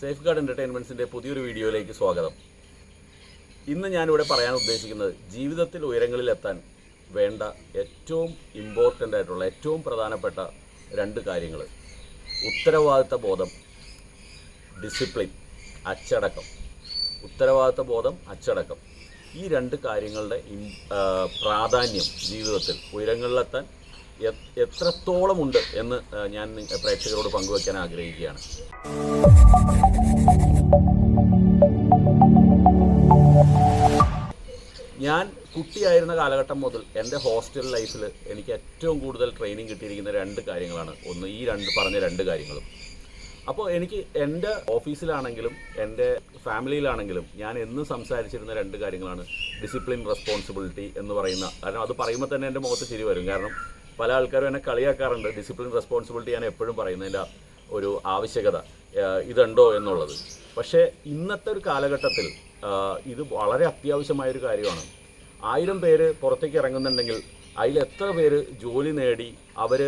Safe guard എന്റർടൈൻമെന്റ്സിന്റെ പുതിയൊരു വീഡിയോയിലേക്ക് സ്വാഗതം. ഇന്ന് ഞാനിവിടെ പറയാൻ ഉദ്ദേശിക്കുന്നത് ജീവിതത്തിൽ ഉയരങ്ങളിൽ എത്താൻ വേണ്ട ഏറ്റവും ഇമ്പോർട്ടന്റ് ആയിട്ടുള്ള ഏറ്റവും പ്രധാനപ്പെട്ട രണ്ട് കാര്യങ്ങൾ ഉത്തരവാദിത്ത ബോധം ഡിസിപ്ലിൻ അച്ചടക്കം. ഉത്തരവാദിത്ത ബോധം അച്ചടക്കം. ഈ രണ്ട് കാര്യങ്ങളുടെ പ്രാധാന്യം ജീവിതത്തിൽ ഉയരങ്ങളിലെത്താൻ എത്രത്തോളം ഉണ്ട് എന്ന് ഞാൻ പ്രേക്ഷകരോട് പങ്കുവയ്ക്കാൻ ആഗ്രഹിക്കുകയാണ്. ഞാൻ കുട്ടിയായിരുന്ന കാലഘട്ടം മുതൽ എന്റെ ഹോസ്റ്റൽ ലൈഫിൽ എനിക്ക് ഏറ്റവും കൂടുതൽ ട്രെയിനിങ് കിട്ടിയിരിക്കുന്ന രണ്ട് കാര്യങ്ങളാണ്. ഒന്ന് ഈ രണ്ട് പറഞ്ഞ രണ്ട് കാര്യങ്ങളും. അപ്പോൾ എനിക്ക് എന്റെ ഓഫീസിലാണെങ്കിലും എന്റെ ഫാമിലിയിലാണെങ്കിലും ഞാൻ എന്നും സംസാരിച്ചിരുന്ന രണ്ട് കാര്യങ്ങളാണ്. ഡിസിപ്ലിൻ റെസ്പോൺസിബിലിറ്റി എന്ന് പറയുന്ന കാരണം അത് പറയുമ്പോൾ തന്നെ എന്റെ മുഖത്ത് ചിരി വരും. കാരണം പല ആൾക്കാരും എന്നെ കളിയാക്കാറുണ്ട്. ഡിസിപ്ലിൻ റെസ്പോൺസിബിലിറ്റി ഞാൻ എപ്പോഴും പറയുന്നതിന്റെ ഒരു ആവശ്യകത. ഇതുണ്ടോ എന്നുള്ളത്. പക്ഷേ ഇന്നത്തെ ഒരു കാലഘട്ടത്തിൽ ഇത് വളരെ അത്യാവശ്യമായൊരു കാര്യമാണ്. ആയിരം പേര് പുറത്തേക്ക് ഇറങ്ങുന്നുണ്ടെങ്കിൽ അതിൽ എത്ര പേര് ജോലി നേടി അവർ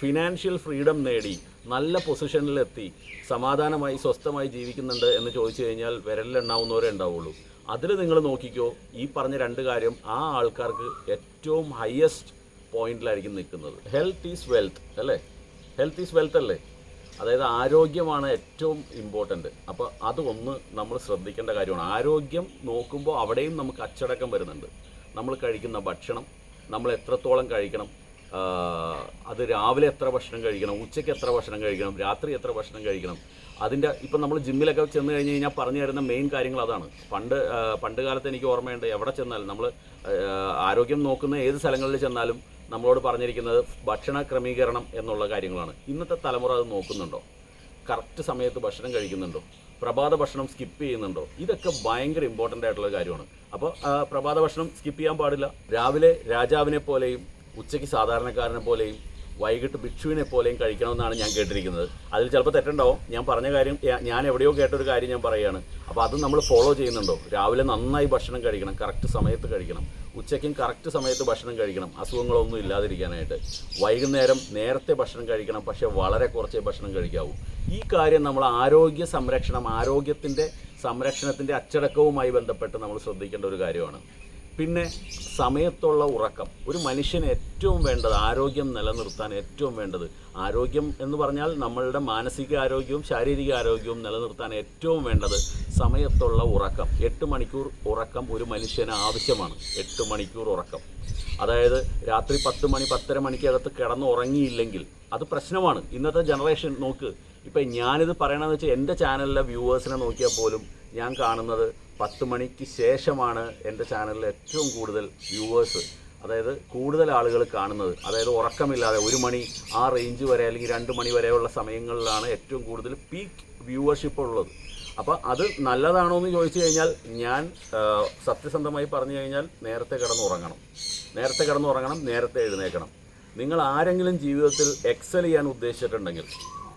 ഫിനാൻഷ്യൽ ഫ്രീഡം നേടി നല്ല പൊസിഷനിലെത്തി സമാധാനമായി സ്വസ്ഥമായി ജീവിക്കുന്നുണ്ട് എന്ന് ചോദിച്ചു കഴിഞ്ഞാൽ വിരലിലെണ്ണാവുന്നവരേ ഉണ്ടാവുള്ളൂ. അതിൽ നിങ്ങൾ നോക്കിക്കോ ഈ പറഞ്ഞ രണ്ട് കാര്യം ആ ആൾക്കാർക്ക് ഏറ്റവും ഹയസ്റ്റ് പോയിന്റിലായിരിക്കും നിൽക്കുന്നത്. ഹെൽത്ത് ഈസ് വെൽത്ത് അല്ലേ? ഹെൽത്ത് ഈസ് വെൽത്ത് അല്ലേ? അതായത് ആരോഗ്യമാണ് ഏറ്റവും ഇമ്പോർട്ടന്റ് അപ്പോൾ അതൊന്ന് നമ്മൾ ശ്രദ്ധിക്കേണ്ട കാര്യമാണ്. ആരോഗ്യം നോക്കുമ്പോൾ അവിടെയും നമുക്ക് അച്ചടക്കം വരുന്നുണ്ട്. നമ്മൾ കഴിക്കുന്ന ഭക്ഷണം നമ്മൾ എത്രത്തോളം കഴിക്കണം അത് രാവിലെ എത്ര ഭക്ഷണം കഴിക്കണം ഉച്ചയ്ക്ക് എത്ര ഭക്ഷണം കഴിക്കണം രാത്രി എത്ര ഭക്ഷണം കഴിക്കണം അതിന്റെ ഇപ്പം നമ്മൾ ജിമ്മിലൊക്കെ ചെന്ന് കഴിഞ്ഞ് കഴിഞ്ഞാൽ പറഞ്ഞു തരുന്ന മെയിൻ കാര്യങ്ങൾ അതാണ്. പണ്ട് പണ്ട് കാലത്ത് എനിക്ക് ഓർമ്മയുണ്ട് എവിടെ ചെന്നാലും നമ്മൾ ആരോഗ്യം നോക്കുന്ന ഏത് സ്ഥലങ്ങളിൽ ചെന്നാലും നമ്മളോട് പറഞ്ഞിരിക്കുന്നത് ഭക്ഷണ ക്രമീകരണം എന്നുള്ള കാര്യങ്ങളാണ്. ഇന്നത്തെ തലമുറ അത് നോക്കുന്നുണ്ടോ? കറക്റ്റ് സമയത്ത് ഭക്ഷണം കഴിക്കുന്നുണ്ടോ? പ്രഭാത ഭക്ഷണം സ്കിപ്പ് ചെയ്യുന്നുണ്ടോ? ഇതൊക്കെ ഭയങ്കര ഇമ്പോർട്ടന്റ് ആയിട്ടുള്ള കാര്യമാണ്. അപ്പോൾ പ്രഭാത ഭക്ഷണം സ്കിപ്പ് ചെയ്യാൻ പാടില്ല. രാവിലെ രാജാവിനെ പോലെയും ഉച്ചയ്ക്ക് സാധാരണക്കാരനെ പോലെയും വൈകിട്ട് ഭിക്ഷുവിനെ പോലെയും കഴിക്കണമെന്നാണ് ഞാൻ കേട്ടിരിക്കുന്നത്. അതിൽ ചിലപ്പോൾ തെറ്റുണ്ടാവും. ഞാൻ പറഞ്ഞ കാര്യം ഞാൻ എവിടെയോ കേട്ടൊരു കാര്യം ഞാൻ പറയുകയാണ്. അപ്പോൾ അത് നമ്മൾ ഫോളോ ചെയ്യുന്നുണ്ടോ? രാവിലെ നന്നായി ഭക്ഷണം കഴിക്കണം കറക്റ്റ് സമയത്ത് കഴിക്കണം. ഉച്ചയ്ക്കും കറക്റ്റ് സമയത്ത് ഭക്ഷണം കഴിക്കണം. അസുഖങ്ങളൊന്നും ഇല്ലാതിരിക്കാനായിട്ട്. വൈകുന്നേരം നേരത്തെ ഭക്ഷണം കഴിക്കണം പക്ഷേ വളരെ കുറച്ചേ ഭക്ഷണം കഴിക്കാവൂ. ഈ കാര്യം നമ്മൾ ആരോഗ്യ സംരക്ഷണം ആരോഗ്യത്തിന്റെ സംരക്ഷണത്തിന്റെ അച്ചടക്കവുമായി ബന്ധപ്പെട്ട് നമ്മൾ ശ്രദ്ധിക്കേണ്ട ഒരു കാര്യമാണ്. പിന്നെ സമയത്തുള്ള ഉറക്കം. ഒരു മനുഷ്യന് ഏറ്റവും വേണ്ടത് ആരോഗ്യം നിലനിർത്താൻ ഏറ്റവും വേണ്ടത് ആരോഗ്യം എന്ന് പറഞ്ഞാൽ നമ്മളുടെ മാനസിക ആരോഗ്യവും ശാരീരിക ആരോഗ്യവും നിലനിർത്താൻ ഏറ്റവും വേണ്ടത് സമയത്തുള്ള ഉറക്കം. എട്ട് മണിക്കൂർ ഉറക്കം ഒരു മനുഷ്യന് ആവശ്യമാണ്. എട്ട് മണിക്കൂർ ഉറക്കം. അതായത് രാത്രി പത്ത് മണി പത്തര മണിക്കകത്ത് കിടന്ന് ഉറങ്ങിയില്ലെങ്കിൽ അത് പ്രശ്നമാണ്. ഇന്നത്തെ ജനറേഷൻ നോക്ക്. ഇപ്പം ഞാനിത് പറയണമെന്ന് വെച്ചാൽ എന്റെ ചാനലിലെ വ്യൂവേഴ്സിനെ നോക്കിയാൽ പോലും ഞാൻ കാണുന്നത് പത്ത് മണിക്ക് ശേഷമാണ് എന്റെ ചാനലിൽ ഏറ്റവും കൂടുതൽ വ്യൂവേഴ്സ് അതായത് കൂടുതൽ ആളുകൾ കാണുന്നത്. അതായത് ഉറക്കമില്ലാതെ ഒരു മണി ആ റേഞ്ച് വരെ അല്ലെങ്കിൽ രണ്ട് മണി വരെയുള്ള സമയങ്ങളിലാണ് ഏറ്റവും കൂടുതൽ പീക്ക് വ്യൂവർഷിപ്പ് ഉള്ളത്. അപ്പോൾ അത് നല്ലതാണോ എന്ന് ചോദിച്ചു കഴിഞ്ഞാൽ ഞാൻ സത്യസന്ധമായി പറഞ്ഞു കഴിഞ്ഞാൽ നേരത്തെ കിടന്നുറങ്ങണം നേരത്തെ കിടന്നുറങ്ങണം നേരത്തെ എഴുന്നേക്കണം നിങ്ങൾ ആരെങ്കിലും ജീവിതത്തിൽ എക്സൽ ചെയ്യാൻ ഉദ്ദേശിച്ചിട്ടുണ്ടെങ്കിൽ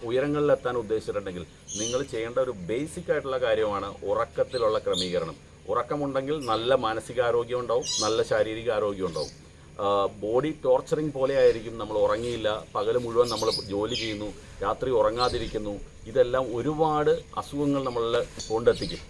ഉയരങ്ങളിലെത്താൻ ഉദ്ദേശിച്ചിട്ടുണ്ടെങ്കിൽ നിങ്ങൾ ചെയ്യേണ്ട ഒരു ബേസിക് ആയിട്ടുള്ള കാര്യമാണ് ഉറക്കത്തിലുള്ള ക്രമീകരണം. ഉറക്കമുണ്ടെങ്കിൽ നല്ല മാനസികാരോഗ്യം ഉണ്ടാവും നല്ല ശാരീരിക ആരോഗ്യം ഉണ്ടാവും. ബോഡി ടോർച്ചറിങ് പോലെ ആയിരിക്കും നമ്മൾ ഉറങ്ങിയില്ല പകൽ മുഴുവൻ നമ്മൾ ജോലി ചെയ്യുന്നു രാത്രി ഉറങ്ങാതിരിക്കുന്നു ഇതെല്ലാം ഒരുപാട് അസുഖങ്ങൾ നമ്മളിൽ കൊണ്ടെത്തിക്കും.